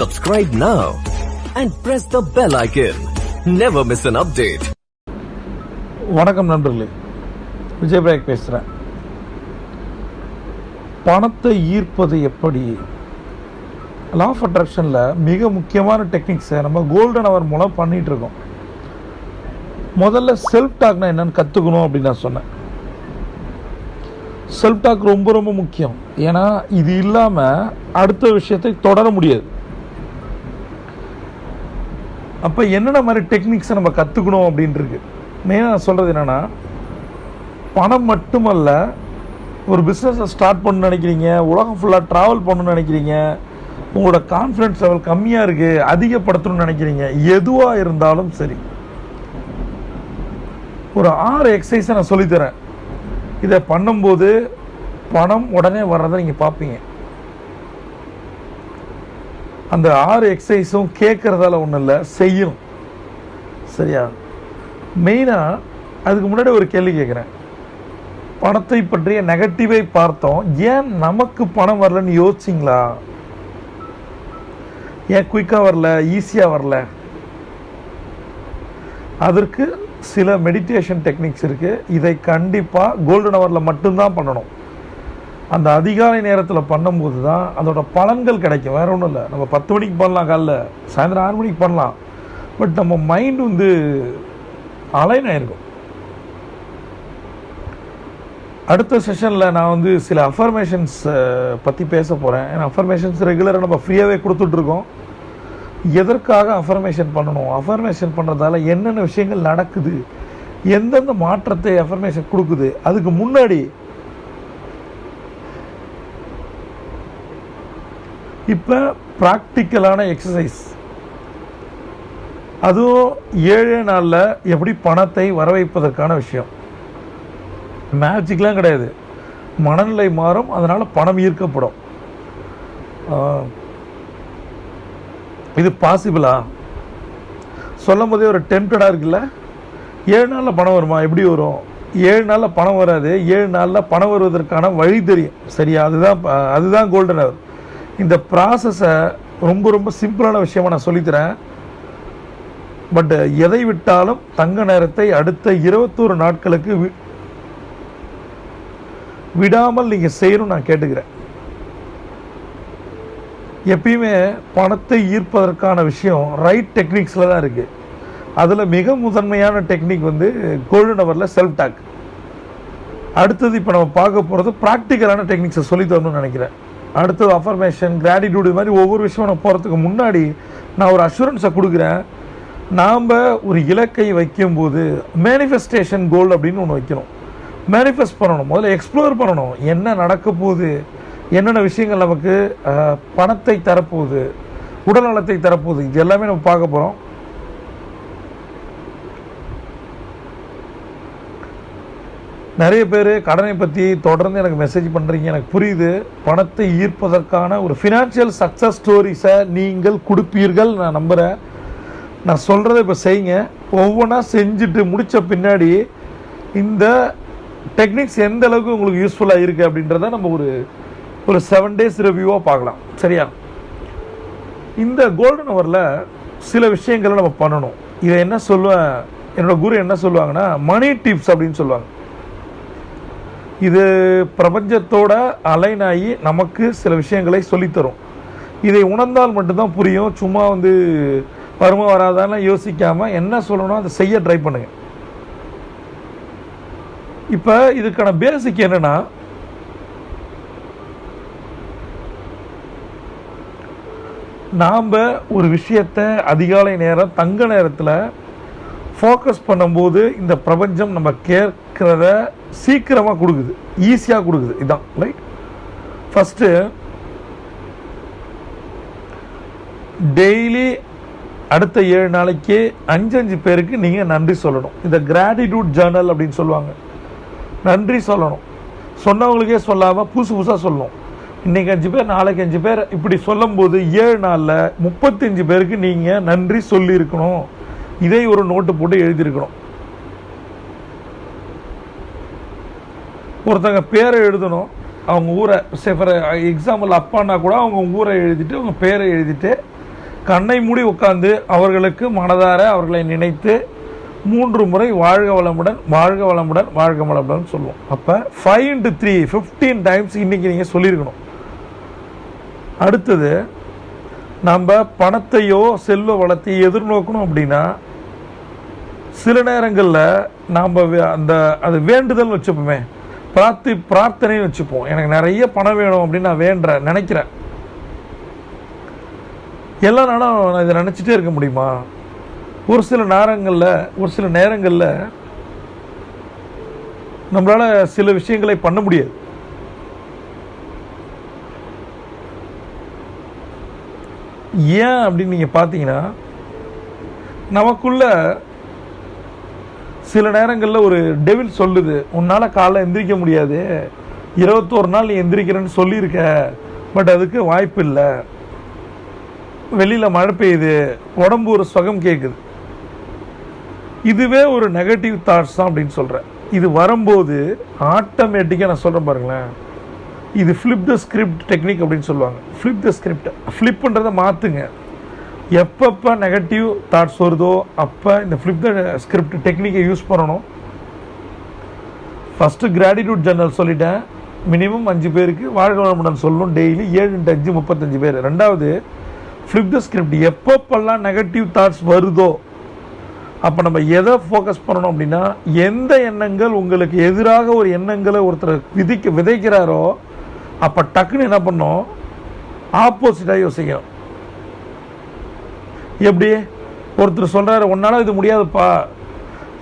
subscribe now and press the bell icon. Never miss an update. வணக்கம் நண்பர்களே. Vijay break பேசுகிறேன் பணத்தை ஈர்ப்பது எப்படி? லா ஆஃப் அட்ராக்ஷனில் மிக முக்கியமான டெக்னிக்ஸை நம்ம கோல்டன் அவர் மூலம் பண்ணிகிட்டு இருக்கோம். முதல்ல செல்ஃப் டாக்னா என்னென்னு கற்றுக்கணும் அப்படின்னு நான் சொன்னேன். செல்ஃப் டாக் ரொம்ப ரொம்ப முக்கியம். ஏன்னா இது இல்லாமல் அடுத்த விஷயத்தை தொடர முடியாது. அப்போ என்னென்ன மாதிரி டெக்னிக்ஸை நம்ம கற்றுக்கணும் அப்படின்ட்டு மெயினாக நான் சொல்கிறது என்னென்னா பணம் மட்டுமல்ல ஒரு பிஸ்னஸை ஸ்டார்ட் பண்ணணும்னு நினைக்கிறீங்க உலகம் ஃபுல்லாக ட்ராவல் பண்ணணும்னு நினைக்கிறீங்க உங்களோட கான்ஃபிடன்ஸ் லெவல் கம்மியாக இருக்குது அதிகப்படுத்தணும்னு நினைக்கிறீங்க எதுவாக இருந்தாலும் சரி. ஒரு ஆறு எக்ஸசைஸை நான் சொல்லித்தரேன். இதை பண்ணும்போது பணம் உடனே வர்றதை நீங்கள் பார்ப்பீங்க. அந்த ஆறு எக்ஸசைஸும் கேட்குறதால ஒன்றும் இல்லை செய்யணும் சரியா? மெயினாக அதுக்கு முன்னாடி ஒரு கேள்வி கேட்குறேன். பணத்தை பற்றிய நெகட்டிவை பார்த்தோம். ஏன் நமக்கு பணம் வரலன்னு யோசிச்சிங்களா? ஏன் குயிக்காக வரல ஈஸியாக வரல? அதற்கு சில மெடிடேஷன் டெக்னிக்ஸ் இருக்குது இதை கண்டிப்பாக கோல்டன் ஹவரில் மட்டும்தான் பண்ணணும். அந்த அதிகாலை நேரத்தில் பண்ணும்போது தான் அதோட பலன்கள் கிடைக்கும். வேற ஒன்றும் இல்லை. நம்ம பத்து மணிக்கு பண்ணலாம் காலைல சாயந்தரம் ஆறு மணிக்கு பண்ணலாம். பட் நம்ம மைண்ட் வந்து அலைன் ஆயிருக்கும். அடுத்த செஷனில் நான் வந்து சில அஃபர்மேஷன்ஸ் பற்றி பேச போகிறேன் ஏன்னா அஃபர்மேஷன்ஸ் ரெகுலராக நம்ம ஃப்ரீயாகவே கொடுத்துட்ருக்கோம் எதற்காக அஃபர்மேஷன் பண்ணணும்? அஃபர்மேஷன் பண்ணுறதால என்னென்ன விஷயங்கள் நடக்குது? எந்தெந்த மாற்றத்தை அஃபர்மேஷன் கொடுக்குது? அதுக்கு முன்னாடி இப்போ ப்ராக்டிக்கலான எக்ஸசைஸ் அதுவும் ஏழே நாளில் எப்படி பணத்தை வர வைப்பதற்கான விஷயம். மேஜிக்லாம் கிடையாது. மனநிலை மாறும் அதனால் பணம் ஈர்க்கப்படும். இது பாசிபிளா சொல்லும் போதே ஒரு டெம்டடாக இருக்குல்ல? ஏழு நாளில் பணம் வருமா? எப்படி வரும்? ஏழு நாளில் பணம் வராது. ஏழு நாளில் பணம் வருவதற்கான வழி தெரியும். சரியா? அதுதான் ப- அதுதான் கோல்டன் அவர் இந்த ப்ராசஸை ரொம்ப ரொம்ப சிம்பிளான விஷயமா நான் சொல்லித்தரேன். பட் எதை விட்டாலும் தங்க நேரத்தை அடுத்த இருபத்தோரு நாட்களுக்கு வி- விடாமல் நீங்கள் செய்யணும்னு நான் கேட்டுக்கிறேன். எப்பயுமே பணத்தை ஈர்ப்பதற்கான விஷயம் ரைட் டெக்னிக்ஸில் தான் இருக்குது அதில் மிக முதன்மையான டெக்னிக் வந்து கோல்டன் ஹவரில் செல்ஃப் டாக் அடுத்தது இப்போ நம்ம பார்க்க போகிறது ப்ராக்டிக்கலான டெக்னிக்ஸை சொல்லி தரணும்னு நினைக்கிறேன். அடுத்தது அஃபர்மேஷன் கிராட்டிடியூடு இது மாதிரி ஒவ்வொரு விஷயம் நான் போகிறதுக்கு முன்னாடி நான் ஒரு அஷூரன்ஸை கொடுக்குறேன். நாம் ஒரு இலக்கை வைக்கும்போது மேனிஃபெஸ்டேஷன் கோல் அப்படின்னு ஒன்று வைக்கணும். மேனிஃபெஸ்ட் பண்ணணும். முதல்ல எக்ஸ்ப்ளோர் பண்ணணும். என்ன நடக்க போகுது? என்னென்ன விஷயங்கள் நமக்கு பணத்தை தரப்போகுது? உடல்நலத்தை தரப்போகுது? இது எல்லாமே நம்ம பார்க்க போகிறோம் நிறைய பேர் கடனை பற்றி தொடர்ந்து எனக்கு மெசேஜ் பண்ணுறீங்க எனக்கு புரியுது. பணத்தை ஈர்ப்பதற்கான ஒரு ஃபினான்ஷியல் சக்ஸஸ் ஸ்டோரிஸை நீங்கள் கொடுப்பீர்கள். நான் நம்புகிறேன் நான் சொல்கிறத இப்போ செய்யுங்க. ஒவ்வொன்றா செஞ்சுட்டு முடித்த பின்னாடி இந்த டெக்னிக்ஸ் எந்த அளவுக்கு உங்களுக்கு யூஸ்ஃபுல்லாக இருக்குது அப்படின்றத நம்ம ஒரு ஒரு செவன் டேஸ் ரிவ்யூவாக பார்க்கலாம். சரியா? இந்த கோல்டன் ஹவரில் சில விஷயங்களை நம்ம பண்ணணும். இதை என்ன சொல்லுவேன் என்னோட குரு என்ன சொல்லுவாங்கன்னா மணி டிப்ஸ் அப்படின்னு சொல்லுவாங்க. இது பிரபஞ்சத்தோட அலைன் ஆகி நமக்கு சில விஷயங்களை சொல்லித்தரும். இதை உணர்ந்தால் மட்டும்தான் புரியும். சும்மா வந்து வருமா வராதான்னு யோசிக்காமல் என்ன சொல்லணும் அதை செய்ய ட்ரை பண்ணுங்க. இப்போ இதுக்கான பேசிக் என்னன்னா நாம் ஒரு விஷயத்தை அதிகாலை நேரம் தங்க நேரத்தில் ஃபோக்கஸ் பண்ணும்போது இந்த பிரபஞ்சம் நம்ம கேட்குறத சீக்கிரமாக கொடுக்குது. ஈஸியாக கொடுக்குது. இதுதான் ரைட் ஃபஸ்ட்டு டெய்லி அடுத்த ஏழு நாளைக்கு அஞ்சு அஞ்சு பேருக்கு நீங்கள் நன்றி சொல்லணும். இந்த கிராட்டிடியூட் ஜேர்னல் அப்படின்னு சொல்லுவாங்க. நன்றி சொல்லணும். சொன்னவங்களுக்கே சொல்லாமல் புதுசு புதுசாக சொல்லணும். இன்றைக்கி அஞ்சு பேர் நாளைக்கு அஞ்சு பேர் இப்படி சொல்லும்போது ஏழு நாளில் முப்பத்தஞ்சு பேருக்கு நீங்கள் நன்றி சொல்லியிருக்கணும். இதை ஒரு நோட்டு போட்டு எழுதியிருக்கணும் ஒருத்தங்க பேரை எழுதணும். அவங்க ஊரை ஃபார் எக்ஸாம்பிள் அப்பான்னா கூட அவங்க ஊரை எழுதிட்டு அவங்க பேரை எழுதிட்டு கண்ணை மூடி உட்காந்து அவர்களுக்கு மனதார அவர்களை நினைத்து மூன்று முறை வாழ்க வளமுடன் வாழ்க வளமுடன் வாழ்க வளமுடன் சொல்லுவோம். அப்போ five into three fifteen times இன்னைக்கு நீங்கள் சொல்லியிருக்கணும். அடுத்தது நம்ம பணத்தையோ செல்வ வளத்தையோ எதிர்நோக்கணும் அப்படின்னா சில நேரங்களில் நாம் அந்த அது வேண்டுதல் வச்சுப்போமே. பிரார்த்தி பிரார்த்தனைன்னு வச்சுப்போம். எனக்கு நிறைய பணம் வேணும் அப்படின்னு நான் வேண்டுறேன் நினைக்கிறேன். எல்லா நாளும் நான் இதை நினச்சிட்டே இருக்க முடியுமா? ஒரு சில நேரங்களில் ஒரு சில நேரங்களில் நம்மளால் சில விஷயங்களை பண்ண முடியாது. ஏன் அப்படின்னு நீங்கள் பார்த்தீங்கன்னா நமக்குள்ள சில நேரங்களில் ஒரு டெவில் சொல்லுது உன்னால் காலைல எந்திரிக்க முடியாது. இருபத்தோரு நாள் நீ எந்திரிக்கிறேன்னு சொல்லியிருக்க. பட் அதுக்கு வாய்ப்பு இல்லை. வெளியில் மழை பெய்யுது. உடம்பு ஒரு சுகம் கேட்குது இதுவே ஒரு நெகட்டிவ் தாட்ஸ் தான் அப்படின்னு சொல்கிறேன் இது வரும்போது ஆட்டோமேட்டிக்காக நான் சொல்கிறேன் பாருங்களேன். இது ஃப்ளிப் த ஸ்கிரிப்ட் டெக்னிக் அப்படின்னு சொல்லுவாங்க. ஃப்ளிப் த ஸ்கிரிப்ட் ஃப்ளிப்புன்றதை மாற்றுங்க எப்பப்போ நெகட்டிவ் தாட்ஸ் வருதோ அப்போ இந்த ஃப்ளிப் த ஸ்கிரிப்ட் டெக்னிக்கை யூஸ் பண்ணணும். ஃபஸ்ட்டு கிராட்டிடியூட் ஜர்னல் சொல்லிட்டேன். மினிமம் அஞ்சு பேருக்கு வாழ்க வளமுடன் சொல்லணும் டெய்லி ஏழு இன்ட்டு அஞ்சு முப்பத்தஞ்சு பேர். ரெண்டாவது ஃப்ளிப் த ஸ்கிரிப்ட் எப்பப்பெல்லாம் நெகட்டிவ் தாட்ஸ் வருதோ அப்போ நம்ம எதை ஃபோக்கஸ் பண்ணணும் அப்படின்னா எந்த எண்ணங்கள் உங்களுக்கு எதிராக ஒரு எண்ணங்களை ஒருத்தர் விதிக்க விதைக்கிறாரோ அப்போ டக்குன்னு என்ன பண்ணோம் ஆப்போசிட்டாக யோசிக்கணும். எப்படி? ஒருத்தர் சொல்கிறாரு உன்னால் இது முடியாதுப்பா.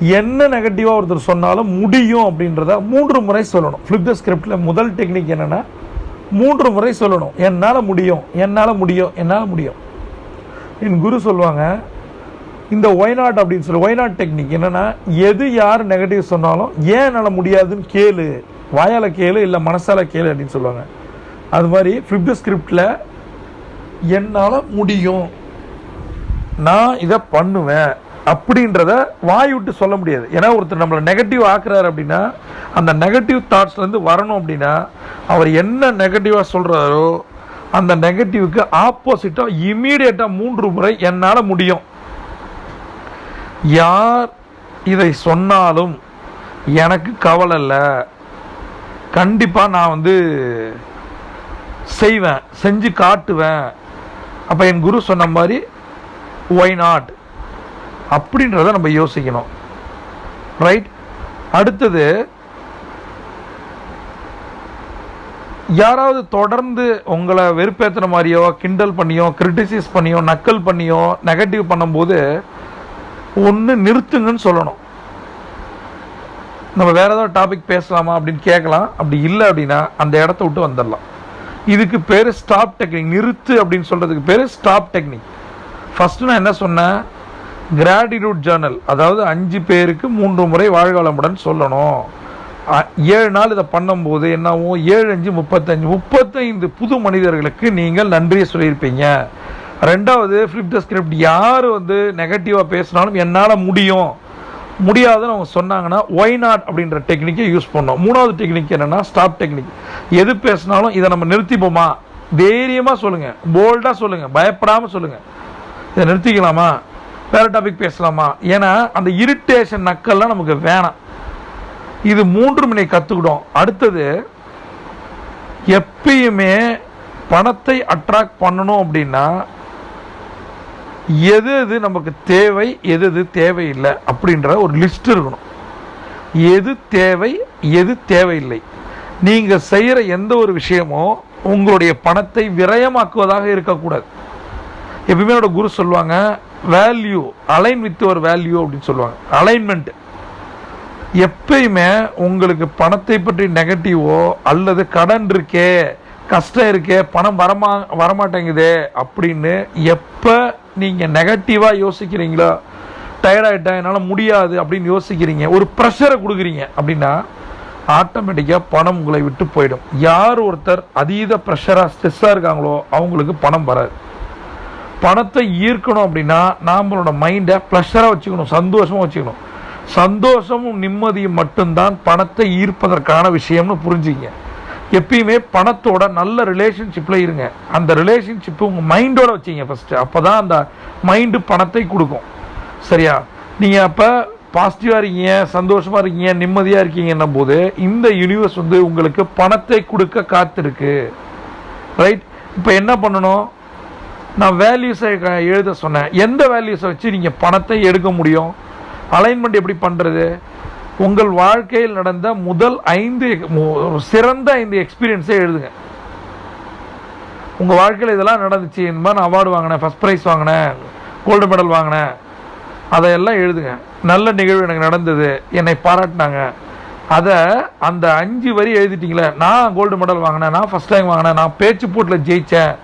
என்ன நெகட்டிவாக ஒருத்தர் சொன்னாலும் முடியும் அப்படின்றத மூன்று முறை சொல்லணும். ஃப்ளிப் த ஸ்கிரிப்டில் முதல் டெக்னிக் என்னென்னா மூன்று முறை சொல்லணும். என்னால் முடியும் என்னால் முடியும் என்னால் முடியும். என் குரு சொல்லுவாங்க இந்த ஒய்நாட் அப்படின்னு சொல்லி ஒய்நாட் டெக்னிக் என்னென்னா எது யார் நெகட்டிவ் சொன்னாலும் ஏன் என்னால் முடியாதுன்னு கேளு. வாயால் கேளு இல்லை மனசால் கேளு அப்படின்னு சொல்லுவாங்க அது மாதிரி ஃப்ளிப் த ஸ்கிரிப்டில் என்னால் முடியும். நான் இதை பண்ணுவேன் அப்படின்றத வாய் விட்டு சொல்ல முடியாது. ஏன்னா ஒருத்தர் நம்மளை நெகட்டிவ் ஆக்குறாரு அப்படின்னா அந்த நெகட்டிவ் தாட்ஸ்லேருந்து வரணும் அப்படின்னா அவர் என்ன நெகட்டிவாக சொல்கிறாரோ அந்த நெகட்டிவ்க்கு ஆப்போசிட்டாக இமீடியட்டாக மூன்று முறை என்னால் முடியும். யார் இதை சொன்னாலும் எனக்கு கவலை இல்லை. கண்டிப்பாக நான் வந்து செய்வேன் செஞ்சு காட்டுவேன். அப்போ என் குரு சொன்ன மாதிரி ஒய் நாட் அப்படின்றத நம்ம யோசிக்கணும். ரைட் அடுத்தது யாராவது தொடர்ந்து உங்களை வெறுப்பேற்றுற மாதிரியோ கிண்டல் பண்ணியோ கிரிட்டிசைஸ் பண்ணியோ நக்கல் பண்ணியோ நெகட்டிவ் பண்ணும்போது ஒன்று நிறுத்துங்கன்னு சொல்லணும். நம்ம வேற ஏதாவது டாபிக் பேசலாமா அப்படின்னு கேட்கலாம். அப்படி இல்லை அப்படின்னா அந்த இடத்த விட்டு வந்துடலாம். இதுக்கு பேர் ஸ்டாப் டெக்னிக் நிறுத்து அப்படின்னு சொல்கிறதுக்கு பேர் ஸ்டாப் டெக்னிக் ஃபஸ்ட்டு நான் என்ன சொன்னேன்? கிராட்டிடியூட் ஜேர்னல் அதாவது அஞ்சு பேருக்கு மூன்று முறை வாழ்க வளமுடன் சொல்லணும் ஏழு நாள் இதை பண்ணும்போது என்னாகும் ஏழு அஞ்சு முப்பத்தஞ்சு முப்பத்தைந்து புது மனிதர்களுக்கு நீங்கள் நன்றியை சொல்லியிருப்பீங்க. ரெண்டாவது ஃப்ளிப் த ஸ்கிரிப்ட் யார் வந்து நெகட்டிவாக பேசினாலும் என்னால் முடியும். முடியாதுன்னு அவங்க சொன்னாங்கன்னா ஒய் நாட் அப்படின்ற டெக்னிக்கை யூஸ் பண்ணோம் மூணாவது டெக்னிக் என்னென்னா ஸ்டாப் டெக்னிக் எது பேசினாலும் இதை நம்ம நிறுத்திப்போமா? தைரியமாக சொல்லுங்கள் போல்டாக சொல்லுங்கள் பயப்படாமல் சொல்லுங்கள் இதை நிறுத்திக்கலாமா? வேற டாபிக் பேசலாமா? ஏன்னா அந்த இரிட்டேஷன் நக்கல்லாம் நமக்கு வேணாம். இது மூன்று மணி கற்றுக்கிட்டோம் அடுத்தது எப்பயுமே பணத்தை அட்ராக்ட் பண்ணணும் அப்படின்னா எது எது நமக்கு தேவை எது எது தேவையில்லை அப்படின்ற ஒரு லிஸ்ட் இருக்கணும். எது தேவை எது தேவையில்லை. நீங்கள் செய்கிற எந்த ஒரு விஷயமும் உங்களுடைய பணத்தை விரயமாக்குவதாக இருக்கக்கூடாது. எப்பயுமே என்னோட குரு சொல்லுவாங்க வேல்யூ அலைன் வித் ஒரு வேல்யூ அப்படின்னு சொல்லுவாங்க. அலைன்மெண்ட் எப்பயுமே உங்களுக்கு பணத்தை பற்றி நெகட்டிவோ அல்லது கடன் இருக்கே கஷ்டம் இருக்கே பணம் வரமா வரமாட்டேங்குதே அப்படின்னு எப்போ நீங்கள் நெகட்டிவாக யோசிக்கிறீங்களோ டயர்டாயிட்டேன் என்னால் முடியாது அப்படின்னு யோசிக்கிறீங்க ஒரு ப்ரெஷரை கொடுக்குறீங்க அப்படின்னா ஆட்டோமேட்டிக்காக பணம் உங்களை விட்டு போயிடும். யார் ஒருத்தர் அதீத ப்ரெஷராக ஸ்ட்ரெஸ்ஸாக இருக்காங்களோ அவங்களுக்கு பணம் வராது. பணத்தை ஈர்க்கணும் அப்படின்னா நம்மளோட மைண்டை ப்ளஷராக வச்சுக்கணும் சந்தோஷமாக வச்சுக்கணும். சந்தோஷமும் நிம்மதியும் மட்டும்தான் பணத்தை ஈர்ப்பதற்கான விஷயம்னு புரிஞ்சுங்க எப்பயுமே பணத்தோட நல்ல ரிலேஷன்ஷிப்பில் இருங்க. அந்த ரிலேஷன்ஷிப்பு உங்கள் மைண்டோட வச்சிங்க ஃபஸ்ட்டு அப்போ தான் அந்த மைண்டு பணத்தை கொடுக்கும். சரியா? நீங்கள் அப்போ பாசிட்டிவாக இருக்கீங்க சந்தோஷமாக இருக்கீங்க நிம்மதியாக இருக்கீங்கன்னும் போது இந்த யூனிவர்ஸ் வந்து உங்களுக்கு பணத்தை கொடுக்க காத்திருக்கு. ரைட் இப்போ என்ன பண்ணணும்? நான் வேல்யூஸை எழுத சொன்னேன். எந்த வேல்யூஸை வச்சு நீங்கள் பணத்தை எடுக்க முடியும்? அலைன்மெண்ட் எப்படி பண்ணுறது உங்கள் வாழ்க்கையில் நடந்த முதல் ஐந்து சிறந்த ஐந்து எக்ஸ்பீரியன்ஸே எழுதுங்க. உங்கள் வாழ்க்கையில் இதெல்லாம் நடந்துச்சு. இந்த மாதிரி நான் அவார்டு வாங்கினேன் ஃபஸ்ட் ப்ரைஸ் வாங்கினேன் கோல்டு மெடல் வாங்கினேன். அதையெல்லாம் எழுதுங்க. நல்ல நிகழ்வு எனக்கு நடந்தது. என்னை பாராட்டினாங்க. அதை அந்த அஞ்சு வரி எழுதிட்டீங்களே நான் கோல்டு மெடல் வாங்கினேன் நான் ஃபஸ்ட் டைம் வாங்கினேன் நான் பேச்சு போட்டில் ஜெயித்தேன்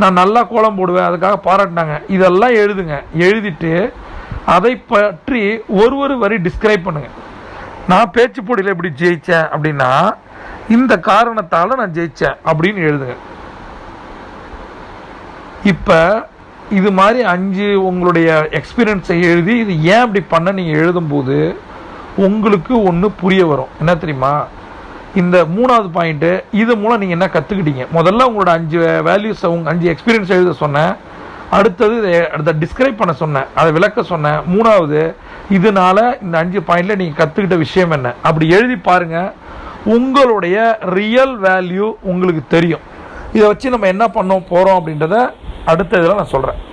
நான் நல்லா கோலம் போடுவேன் அதுக்காக பாராட்டினாங்க. இதெல்லாம் எழுதுங்க. எழுதிட்டு அதை பற்றி ஒரு ஒரு வரி டிஸ்கிரைப் பண்ணுங்க. நான் பேச்சு போட்டியில் எப்படி ஜெயித்தேன் அப்படின்னா இந்த காரணத்தால் நான் ஜெயித்தேன் அப்படின்னு எழுதுங்க. இப்போ இது மாதிரி அஞ்சு உங்களுடைய எக்ஸ்பீரியன்ஸை எழுதி இது ஏன் அப்படி பண்ண நீங்கள் எழுதும்போது உங்களுக்கு ஒன்று புரிய வரும். என்ன தெரியுமா? இந்த மூணாவது பாயிண்ட்டு இது மூலம் நீங்கள் என்ன கற்றுக்கிட்டீங்க முதல்ல உங்களோட அஞ்சு வேல்யூஸை உங்கள் அஞ்சு எக்ஸ்பீரியன்ஸ் எழுத சொன்னேன். அடுத்தது இதை- அடுத்த டிஸ்கிரைப் பண்ண சொன்னேன். அதை விளக்க சொன்னேன். மூணாவது இதனால இந்த அஞ்சு பாயிண்டில் நீங்கள் கற்றுக்கிட்ட விஷயம் என்ன? அப்படி எழுதி பாருங்கள் உங்களுடைய ரியல் வேல்யூ உங்களுக்கு தெரியும். இதை வச்சு நம்ம என்ன பண்ண போகிறோம் அப்படின்றத அடுத்த இதில் நான் சொல்கிறேன்